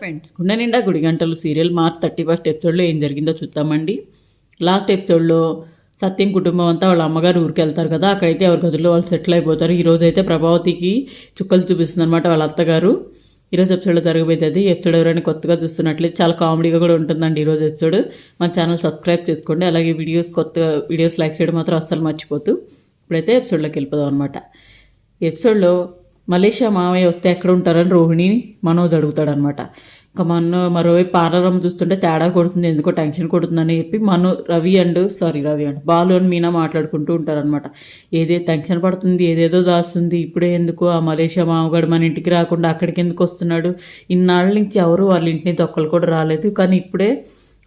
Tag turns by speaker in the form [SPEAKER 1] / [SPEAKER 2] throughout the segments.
[SPEAKER 1] Friends గుండె నిండా గుడి గంటలు సీరియల్ మార్చ్ థర్టీ ఫస్ట్ ఎపిసోడ్లో ఏం జరిగిందో చూద్దామండి. లాస్ట్ ఎపిసోడ్లో సత్యం కుటుంబం అంతా వాళ్ళ అమ్మగారు ఊరికి వెళ్తారు కదా అక్కడైతే ఎవరి గదిలో వాళ్ళు సెటిల్ అయిపోతారు. ఈరోజు అయితే ప్రభావతికి చుక్కలు చూపిస్తుంది అనమాట వాళ్ళ అత్తగారు. ఈరోజు ఎపిసోడ్లో జరగబోయేది అది. ఎపిసోడ్ ఎవరైనా కొత్తగా చూస్తున్నట్లయితే చాలా కామెడీగా కూడా ఉంటుందండి ఈరోజు ఎపిసోడ్. మన ఛానల్ సబ్స్క్రైబ్ చేసుకోండి. అలాగే వీడియోస్ కొత్త వీడియోస్ లైక్ చేయడం మాత్రం అస్సలు మర్చిపోతూ ఇప్పుడైతే ఎపిసోడ్లోకి వెళ్ళిపోదాం అనమాట ఎపిసోడ్లో మలేషియా మామయ్య వస్తే ఎక్కడ ఉంటారని రోహిణి మనోజ్ అడుగుతాడు అనమాట ఇంకా మన మరోవైపు పార్లర్ చూస్తుంటే తేడా కొడుతుంది ఎందుకో టెన్షన్ కొడుతుందని చెప్పి Manu Ravi and sorry Ravi and Balu అని మీనా మాట్లాడుకుంటూ ఉంటారనమాట ఏదే టెన్షన్ పడుతుంది ఏదేదో దాస్తుంది ఇప్పుడే ఎందుకు ఆ మలేషియా మామగాడు మన ఇంటికి రాకుండా అక్కడికి ఎందుకు వస్తున్నాడు? ఇన్నాళ్ళ నుంచి ఎవరు వాళ్ళ ఇంటిని దొక్కలు కూడా రాలేదు కానీ ఇప్పుడే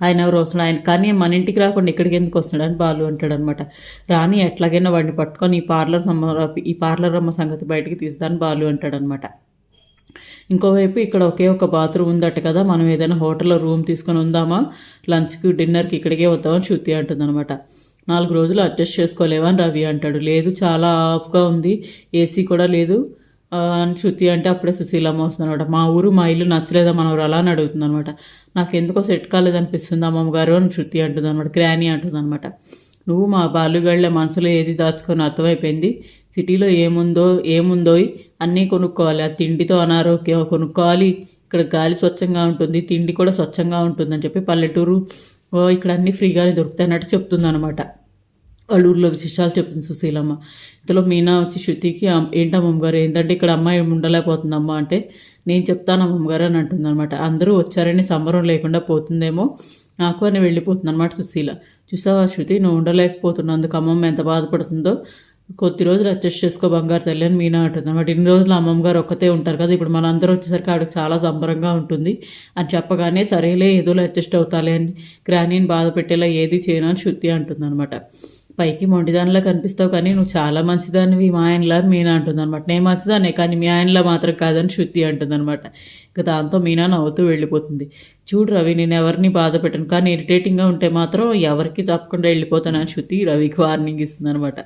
[SPEAKER 1] ఆయన ఎవరు వస్తున్నాడు ఆయన కానీ మన ఇంటికి రాకుండా ఇక్కడికి ఎందుకు వస్తున్నాడు అని బాలు అంటాడు అనమాట రాని ఎట్లాగైనా వాడిని పట్టుకొని ఈ పార్లర్ సమ్మ ఈ పార్లర్ అమ్మ సంగతి బయటికి తీస్తాను బాలు అంటాడు అనమాట ఇంకోవైపు ఇక్కడ ఒకే ఒక బాత్రూమ్ ఉందట కదా మనం ఏదైనా హోటల్లో రూమ్ తీసుకొని ఉందామా? లంచ్కి డిన్నర్కి ఇక్కడికే వద్దామని శృతి అంటుంది అనమాట నాలుగు రోజులు అడ్జస్ట్ చేసుకోలేవా అని రవి అంటాడు. లేదు చాలా ఆఫ్గా ఉంది. ఏసీ కూడా లేదు. అని శృతి అంటే అప్పుడే సుశీలమ్మ వస్తుందనమాట మా ఊరు మా ఇల్లు నచ్చలేదా ఊరు అలా అని అడుగుతుంది అనమాట నాకు ఎందుకో సెట్ కాలేదు అనిపిస్తుంది అమ్మమ్మ గారు అని శృతి అంటుంది అనమాట గ్రాని అంటుంది అనమాట నువ్వు మా బాలుగళ్ళ మనసులో ఏది దాచుకొని అర్థమైపోయింది? సిటీలో ఏముందో ఏముందో అన్నీ కొనుక్కోవాలి. ఆ తిండితో అనారోగ్యం కొనుక్కోవాలి. ఇక్కడ గాలి స్వచ్ఛంగా ఉంటుంది తిండి కూడా స్వచ్ఛంగా ఉంటుందని చెప్పి పల్లెటూరు ఓ ఇక్కడ అన్నీ ఫ్రీగానే దొరుకుతాయి అన్నట్టు చెప్తుంది అనమాట వాళ్ళ ఊర్లో విశేషాలు చెప్తుంది సుశీలమ్మ. ఇంతలో మీనా వచ్చి శృతికి ఏంటమ్మగారు ఏంటమ్మ ఏంటంటే ఇక్కడ అమ్మాయి ఉండలేకపోతుందమ్మా అంటే నేను చెప్తాను అమ్మగారు అని అంటుంది అనమాట అందరూ వచ్చారని సంబరం లేకుండా పోతుందేమో నాకు అని వెళ్ళిపోతుంది అనమాట సుశీల. చూసావా శృతి నువ్వు ఉండలేకపోతున్నందుకు అమ్మమ్మ ఎంత బాధపడుతుందో? కొద్ది రోజులు అడ్జస్ట్ చేసుకో బంగారు తల్లి అని మీనా అంటుంది అనమాట ఇన్ని రోజులు అమ్మమ్మ గారు ఒక్కతే ఉంటారు కదా ఇప్పుడు మనందరూ వచ్చేసరికి ఆవిడకి చాలా సంబరంగా ఉంటుంది. అని చెప్పగానే సరేలే ఏదోలో అడ్జస్ట్ అవుతాలే అని గ్రానీని బాధ పెట్టేలా ఏది చేయను అని శృతి అంటుంది అనమాట పైకి మొండిదానిలా కనిపిస్తావు కానీ నువ్వు చాలా మంచిదానివి మా ఆయనలా మీనా అంటుందన్నమాట. నేను మంచిదానే కానీ మీ ఆయనలా మాత్రం కాదని శృతి అంటుందన్నమాట. ఇక దాంతో మీనా నవ్వుతూ వెళ్ళిపోతుంది. చూడు రవి నేను ఎవరిని బాధ పెట్టను కానీ ఇరిటేటింగ్గా ఉంటే మాత్రం ఎవరికి చెప్పకుండా వెళ్ళిపోతానని శృతి రవికి వార్నింగ్ ఇస్తుందన్నమాట.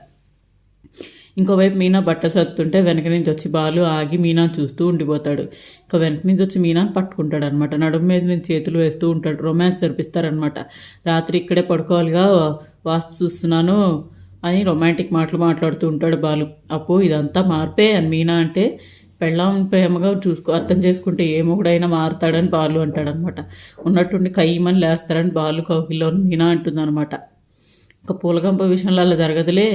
[SPEAKER 1] ఇంకోవైపు మీనా బట్టలు సర్దుతుంటే వెనక నుంచి వచ్చి బాలు ఆగి మీనా చూస్తూ ఉండిపోతాడు. ఇంకా వెనక నుంచి వచ్చి మీనాను పట్టుకుంటాడు అనమాట నడుము మీద నుంచి చేతులు వేస్తూ ఉంటాడు. రొమాన్స్ జరిపిస్తారనమాట. రాత్రి ఇక్కడే పడుకోవాలిగా వాస్తు చూస్తున్నాను అని రొమాంటిక్ మాటలు మాట్లాడుతూ ఉంటాడు బాలు. అప్పు ఇదంతా మార్పే అని మీనా అంటే పెళ్ళాం ప్రేమగా చూసుకో అర్థం చేసుకుంటే ఏ మొగుడైనా మారుతాడని బాలు అంటాడనమాట. ఉన్నట్టుండి కయ్యమని లేస్తాడని బాలు కౌగిల్లో మీనా అంటుందన్నమాట ఇక పూలగంప విషయంలో అలా జరగదులే.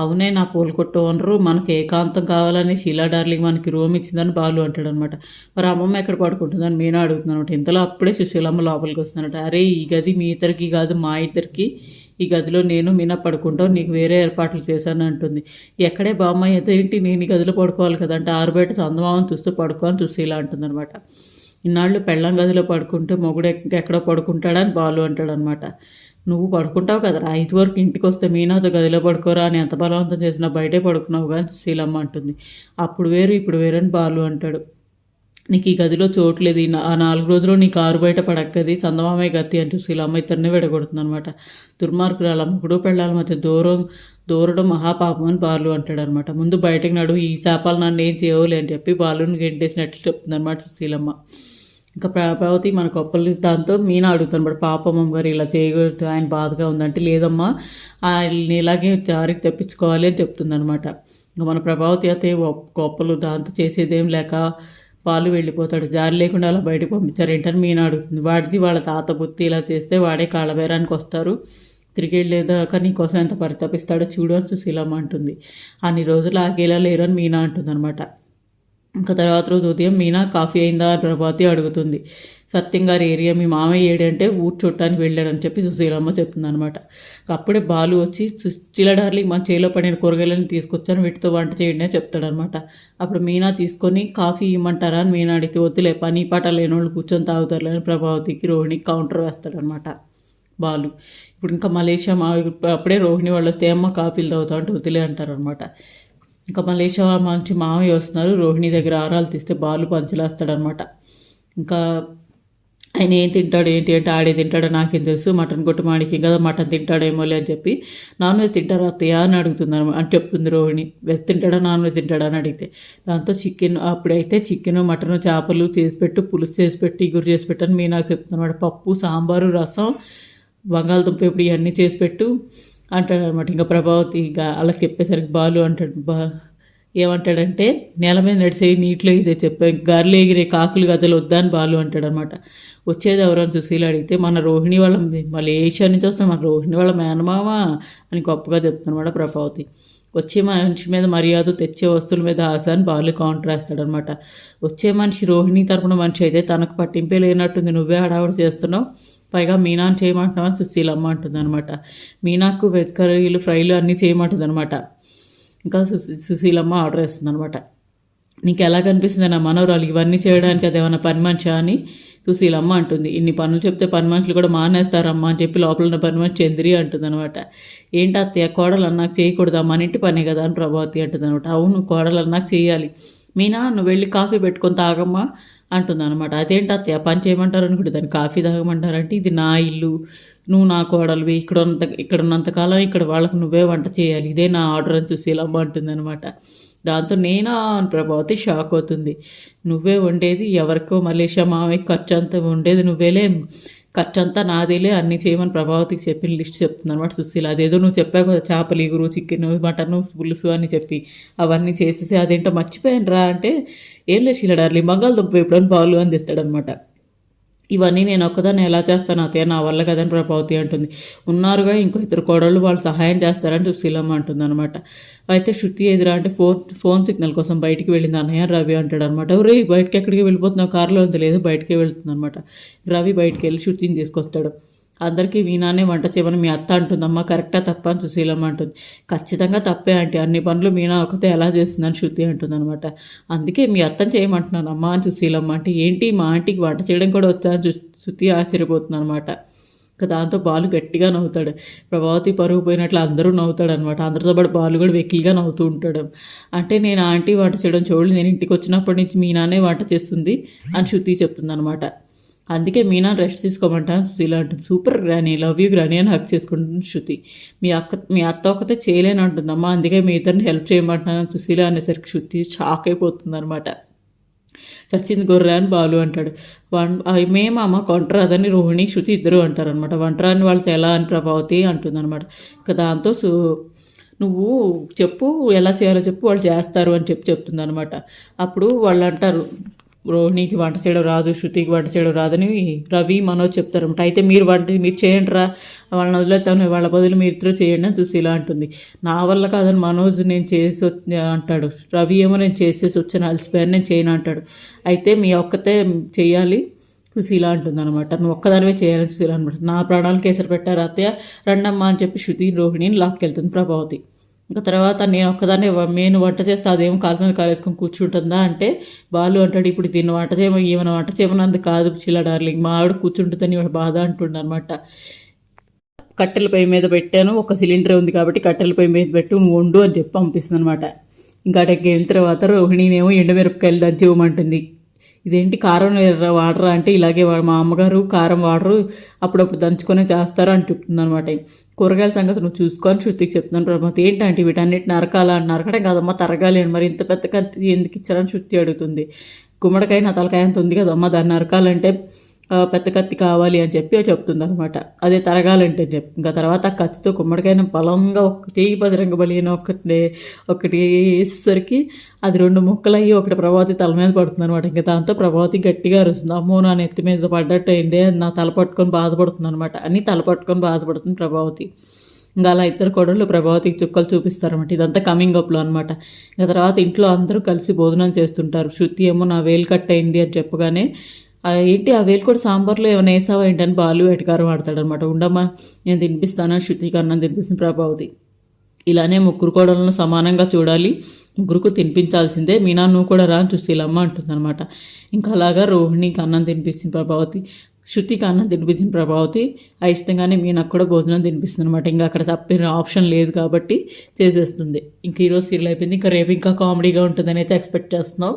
[SPEAKER 1] అవునే నా పూల కొట్టు అనరు మనకి ఏకాంతం కావాలని శీలా డార్లింగ్ మనకి రూమ్ ఇచ్చిందని బాలు అంటాడు అనమాట మరి అమ్మమ్మ ఎక్కడ పడుకుంటుందని మీనా అడుగుతున్నాను అనమాట ఇంతలో అప్పుడే సుశీలమ్మ లోపలికి వస్తున్నాడు అరే ఈ గది మీ ఇద్దరికి కాదు మా ఇద్దరికి ఈ గదిలో నేను మీనా పడుకుంటాం. నీకు వేరే ఏర్పాట్లు చేశాను అంటుంది. ఎక్కడే బామ్మ ఏంటి నేను ఈ గదిలో పడుకోవాలి కదంటే ఆరు బయట చందమామని చూస్తూ పడుకోని సుశీల అంటుందన్నమాట ఇన్నాళ్ళు పెళ్ళం గదిలో పడుకుంటే మొగుడు ఎక్కడో పడుకుంటాడని బాలు అంటాడనమాట. నువ్వు పడుకుంటావు కదరా? ఐదు వరకు ఇంటికి వస్తే మీనాతో గదిలో పడుకోరా అని ఎంత బలవంతం చేసినా బయటే పడుకున్నావు కానీ సుశీలమ్మ అంటుంది. అప్పుడు వేరు ఇప్పుడు వేరు అని బాలు అంటాడు. నీకు ఈ గదిలో చోట్లేదు నా- ఆ నాలుగు రోజులు నీ కారు బయట పడక్కది. చందమామయ్య గతి అని సుశీలమ్మ ఇద్దరిని విడగొడుతుంది అనమాట దుర్మార్గురాలు అమ్మకుడు పెళ్ళాల మధ్య దూరం దూరడం మహాపాపం అని బాలు అంటాడు అనమాట ముందు బయటకు నడు. ఈ శాపాలు నన్ను ఏం చేయవులే అని చెప్పి బాలుని గెంటేసినట్లు చెప్తుంది అనమాట సుశీలమ్మ. ఇంకా ప్రభావతి మన కొప్పలు దాంతో మీనా అడుగుతాను బట్ పాపమ్మ గారు ఇలా చేయకూడదు ఆయన బాధగా ఉందంటే లేదమ్మా ఆయన ఇలాగే దారికి తెప్పించుకోవాలి అని చెప్తుందనమాట ఇంకా మన ప్రభావతి అయితే గొప్పలు దాంతో చేసేదేం లేక పాలు వెళ్ళిపోతాడు. జారి లేకుండా అలా బయటకు పంపించారు. ఏంటని మీనా అడుగుతుంది. వాడిది వాళ్ళ తాత బుద్ధి ఇలా చేస్తే వాడే కాళ్ళబేరానికి వస్తారు. తిరిగి వెళ్ళేదాకా నీకోసం ఎంత పరితపిస్తాడో చూడు అని సుశీలమ్మ అంటుంది. అన్ని రోజులు ఆగేలా లేరు అని మీనా అంటుంది అనమాట ఇంకా తర్వాత రోజు ఉదయం మీనా కాఫీ అయిందా అని ప్రభాతి అడుగుతుంది. సత్యం గారి ఏరియా మీ మామయ్య ఏడంటే ఊరు చూడటానికి వెళ్ళాడని చెప్పి సుశీలమ్మ చెప్తుంది అనమాట అప్పుడే బాలు వచ్చి సుశీల డార్లింగ్ మన చేలో పడిన కూరగాయలను తీసుకొచ్చాను వీటితో వంట చేయండి అని చెప్తాడనమాట అప్పుడు మీనా తీసుకొని కాఫీ ఇమ్మంటారా? అని మీనా అడిగితే వద్దులే పని పాట లేని వాళ్ళు కూర్చొని తాగుతారులే అని ప్రభావతికి రోహిణికి కౌంటర్ వేస్తాడనమాట బాలు ఇప్పుడు ఇంకా మలేషియా మా అప్పుడే రోహిణి వాళ్ళు వస్తే అమ్మ కాఫీలు తాగుతా అంటే వదిలే అంటారనమాట ఇంకా మలేషియా మంచి మామయ్య వస్తున్నారు. రోహిణి దగ్గర ఆరాలు తీస్తే బాలు పంచలేస్తాడనమాట ఇంకా ఆయన ఏం తింటాడు ఏంటి అంటే ఆడే తింటాడో నాకేం తెలుసు. మటన్ కొట్టు మాడికి కదా మటన్ తింటాడేమోలే అని చెప్పి నాన్ వెజ్ తింటారా అత్తయ్య అని అడుగుతుంది అని చెప్తుంది రోహిణి. వెజ్ తింటాడా నాన్ వెజ్ తింటాడా అని అడిగితే దాంతో చికెన్ అప్పుడైతే చికెన్ మటన్ చేపలు చేసి పెట్టు పులుసు చేసి పెట్టి ఇగురు చేసి పెట్టని మీ నాకు చెప్తున్నమాట. పప్పు సాంబారు రసం బంగాళదుంప ఇప్పుడు ఇవన్నీ చేసి పెట్టు. అంటాడు అనమాట ఇంకా ప్రభావతి ఇక అలా చెప్పేసరికి బాలు అంటాడు బా ఏమంటాడంటే నేల మీద నడిచే నీటిలో ఇదే చెప్పా గార్లు ఎగిరే కాకులు గదలు వద్దని బాలు అంటాడనమాట. వచ్చేది ఎవరని సుశీల అడిగితే మన రోహిణి వాళ్ళ మళ్ళీ ఏషియా నుంచి వస్తాం మన రోహిణి వాళ్ళ మేనమామ అని గొప్పగా చెప్తానమాట ప్రభావతి. వచ్చే మనిషి మీద మర్యాద తెచ్చే వస్తువుల మీద ఆశ అని బాలు కౌంటర్ వేస్తాడనమాట. వచ్చే మనిషి రోహిణి తరపున మనిషి అయితే తనకు పట్టింపే లేనట్టుంది. నువ్వే హడావుడి చేస్తున్నావు. పైగా మీనాను చేయమంటున్నావు అని సుశీలమ్మ అంటుంది అనమాట మీనాకు వెజ్ కర్రీలు ఫ్రైలు అన్నీ చేయమంటుంది అనమాట ఇంకా సుశీ సుశీలమ్మ ఆర్డర్ వేస్తుంది అనమాట నీకు ఎలా కనిపిస్తుంది నా మనవరాలు ఇవన్నీ చేయడానికి అదేమన్నా పని మనిషా అని సుశీలమ్మ అంటుంది. ఇన్ని పనులు చెప్తే పని మనుషులు కూడా మానేస్తారమ్మా అని చెప్పి లోపల ఉన్న పని మనిషి చంద్రి అంటుంది అనమాట ఏంటి అత్తయ్య కోడలు అన్నాకు చేయకూడదా? మన ఇంటి పనే కదా అని ప్రభావతి అంటుంది అనమాట అవును కోడలు అన్నాకు చేయాలి. మీనా నువ్వు వెళ్ళి కాఫీ పెట్టుకొని తాగమ్మా అంటుంది అనమాట అదేంటి అత్తయ్య పని చేయమంటారు అనుకుంటే దాన్ని కాఫీ తాగమంటారంటే ఇది నా ఇల్లు నువ్వు నా కోడలివి ఇక్కడ ఉన్నంత ఇక్కడ ఉన్నంతకాలం ఇక్కడ వాళ్ళకు నువ్వే వంట చేయాలి ఇదే నా ఆర్డర్ అని సుశీలమ్మ అంటుంది అనమాట దాంతో నేనా అని ప్రభావతి షాక్ అవుతుంది. నువ్వే వండేది ఎవరికో మలేషియా మామయ్య ఖర్చు అంతా ఉండేది నువ్వేలే ఖర్చు అంతా నాదేలే అన్నీ చేయమని ప్రభావతికి చెప్పిన లిస్ట్ చెప్తుంది అనమాట సుశీల. అదేదో నువ్వు చెప్పావు కదా చేపలు ఇగురు చికెన్ మటన్ పులుసు అని చెప్పి. అవన్నీ చేసేసి అదేంటో మర్చిపోయాను రా అంటే ఏం లేదు శీల డార్లింగ్ బంగాళదుంప ఎప్పుడని బాలు అని తెస్తాడనమాట ఇవన్నీ నేను ఒక్కదాన్ని ఎలా చేస్తాను అతయ్య నా వల్ల కదని ప్రభావతి అంటుంది. ఉన్నారుగా ఇంకో ఇద్దరు కోడళ్ళు వాళ్ళు సహాయం చేస్తారని సుశీలమ్మ అంటుంది అనమాట అయితే శృతి ఎదురా అంటే ఫోన్ ఫోన్ సిగ్నల్ కోసం బయటికి వెళ్ళింది. అన్నయ్య రవి అంటాడు అనమాట రే బయటకి ఎక్కడికి వెళ్ళిపోతున్నావు? కారులో అంత లేదు బయటకే వెళ్తుంది అనమాట రవి బయటికి వెళ్ళి శృతిని తీసుకొస్తాడు. అందరికీ మీనానే వంట చేయమని మీ అత్త అంటుందమ్మా కరెక్టా తప్ప అని సుశీలమ్మ అంటుంది. ఖచ్చితంగా తప్పే అంటే అన్ని పనులు మీనా ఒకతే ఎలా చేస్తుందని శృతి అంటుందనమాట అందుకే మీ అత్తని చేయమంటున్నాను. అమ్మా అని సుశీలమ్మ అంటే ఏంటి? మా ఆంటీకి వంట చేయడం కూడా వచ్చా అని శృతి ఆశ్చర్యపోతుంది అనమాట ఇంకా దాంతో బాలు గట్టిగా నవ్వుతాడు. ప్రభావతి పరుగు పోయినట్లు అందరూ నవ్వుతాడు అనమాట అందరితో పాటు బాలు కూడా వెకిలిగా నవ్వుతూ ఉంటాడు. అంటే నేను ఆంటీ వంట చేయడం చూడలేదు. నేను ఇంటికి వచ్చినప్పటి నుంచి మీ నాన్నే వంట చేస్తుంది అని శృతి చెప్తుంది అనమాట అందుకే మీనా రెస్ట్ తీసుకోమంటాను సుశీల అంటుంది సూపర్ గ్రాని లవ్ యూ గ్రాని అని హక్ చేసుకుంటుంది శృతి. మీ అక్క మీ అత్త ఒకతే చేయలేని అంటుందమ్మా అందుకే మీ ఇద్దరిని హెల్ప్ చేయమంటున్నాను సుశీల అనేసరికి శృతి షాక్ అయిపోతుంది అనమాట చచ్చింది గొర్రె అని బాలు అంటాడు. వన్ మేము అమ్మ కొంటరాదని రోహిణి శృతి ఇద్దరు అంటారు అనమాట వంటరాని వాళ్ళతో ఎలా అని ప్రభావతి అంటుంది అనమాట ఇక దాంతో సు నువ్వు చెప్పు ఎలా చేయాలో చెప్పు వాళ్ళు చేస్తారు అని చెప్పి చెప్తుంది అనమాట అప్పుడు వాళ్ళు అంటారు రోహిణికి వంట చేయడం రాదు శృతికి వంట చేయడం రాదని రవి మనోజ్ చెప్తారనమాట అయితే మీరు వంట మీరు చేయండి రా వాళ్ళని వదిలేస్తాను వాళ్ళ బదులు మీరు ఇద్దరు చేయండి అని చూసి ఇలా అంటుంది. నా వల్ల కాదని మనోజ్ నేను చేసి అంటాడు. రవి ఏమో నేను చేసేసి వచ్చాను అలసిపోయాను నేను చేయను అంటాడు. అయితే మీ ఒక్కతే చేయాలి సుశీల అంటుంది అనమాట నువ్వు ఒక్కదానివే చేయాలని సుశీల అనమాట నా ప్రాణాలు కేసరి పెట్టారు అత్తయ్య రండమ్మా అని చెప్పి శృతి రోహిణిని లాక్కెళ్తుంది ప్రభావతి. ఇంకా తర్వాత నేను ఒక్కదాన్ని నేను వంట చేస్తే అదేం కాలు మీద కాలేసుకొని కూర్చుంటుందా అంటే బాలు అంటాడు ఇప్పుడు దీన్ని వంట చేయమని ఏమైనా వంట చేయమన్నందుకు కాదు చిల్ల డార్లింగ్. మా ఆవిడ కూర్చుంటుందని వాడు బాధ అంటుండ అనమాట కట్టెల పొయ్యి మీద పెట్టాను ఒక సిలిండర్ ఉంది కాబట్టి కట్టెల పొయ్యి మీద పెట్టు వండు అని చెప్పి పంపిస్తుంది అనమాట ఇంకా అక్కడికి వెళ్ళిన తర్వాత రోహిణినేమో ఎండుమిరపకాయలు దంచివ్వమంటుంది ఇదేంటి కారం వాడరా అంటే ఇలాగే మా అమ్మగారు కారం వాడరు అప్పుడప్పుడు దంచుకొని చేస్తారు అని చెప్తుంది అనమాట కూరగాయల సంగతి నువ్వు చూసుకొని శృతికి చెప్తున్నాను ప్రభాత్ ఏంటంటే వీటన్నిటి నరకాల? నరకడం కాదమ్మా తరగాలి మరి ఇంత పెద్ద కత్తి ఎందుకు ఇచ్చారని శృతి అడుగుతుంది. గుమ్మడికాయ నా తలకాయ అంత ఉంది కదమ్మా దాన్ని నరకాలంటే పెద్ద కత్తి కావాలి అని చెప్పి చెప్తుంది అనమాట అదే తరగాలంటే చెప్పి. ఇంకా తర్వాత ఆ కత్తితో కుమ్మడికాయను బలంగా ఒక చేయి బజరంగ బలి ఒకటి ఒకటి వేసేసరికి అది రెండు ముక్కలయ్యి ఒకటి ప్రభావతి తల మీద పడుతుంది అనమాట ఇంకా దాంతో ప్రభావతి గట్టిగా అరుస్తుంది. అమ్మో నా నెత్తి మీద పడ్డట్టు అయిందే నా తల పట్టుకొని బాధపడుతుంది అనమాట అని తల పట్టుకొని బాధపడుతుంది ప్రభావతి. ఇంకా అలా ఇద్దరు కొడలు ప్రభావతికి చుక్కలు చూపిస్తారన్నమాట. ఇదంతా కమింగ్ అప్లో అనమాట ఇంకా తర్వాత ఇంట్లో అందరూ కలిసి భోజనం చేస్తుంటారు. శృతి ఏమో నా వేలు కట్ అయింది అని చెప్పగానే ఏంటి ఆ వేలు కూడా సాంబార్లో ఏమైనా వేసావా? ఏంటని బాలు ఎటకారం ఆడతాడనమాట. ఉండమ్మా నేను తినిపిస్తాను? శృతికి అన్నం తినిపిస్తుంది ప్రభావతి. ఇలానే ముగ్గురు కోడలను సమానంగా చూడాలి. ముగ్గురుకు తినిపించాల్సిందే. మీనా నువ్వు కూడా రా అని సుశీలమ్మ అంటుందన్నమాట. ఇంకా అలాగా రోహిణికి అన్నం తినిపిస్తుంది ప్రభావతి. శృతికి అన్నం తినిపించిన ప్రభావతి. అయిష్టంగానే మీనకు కూడా భోజనం తినిపిస్తుంది అనమాట ఇంకా అక్కడ తప్పిన ఆప్షన్ లేదు కాబట్టి చేసేస్తుంది. ఇంక ఈరోజు సీరియల్ అయిపోయింది. ఇంకా రేపు ఇంకా కామెడీగా ఉంటుందని అయితే ఎక్స్పెక్ట్ చేస్తున్నావు.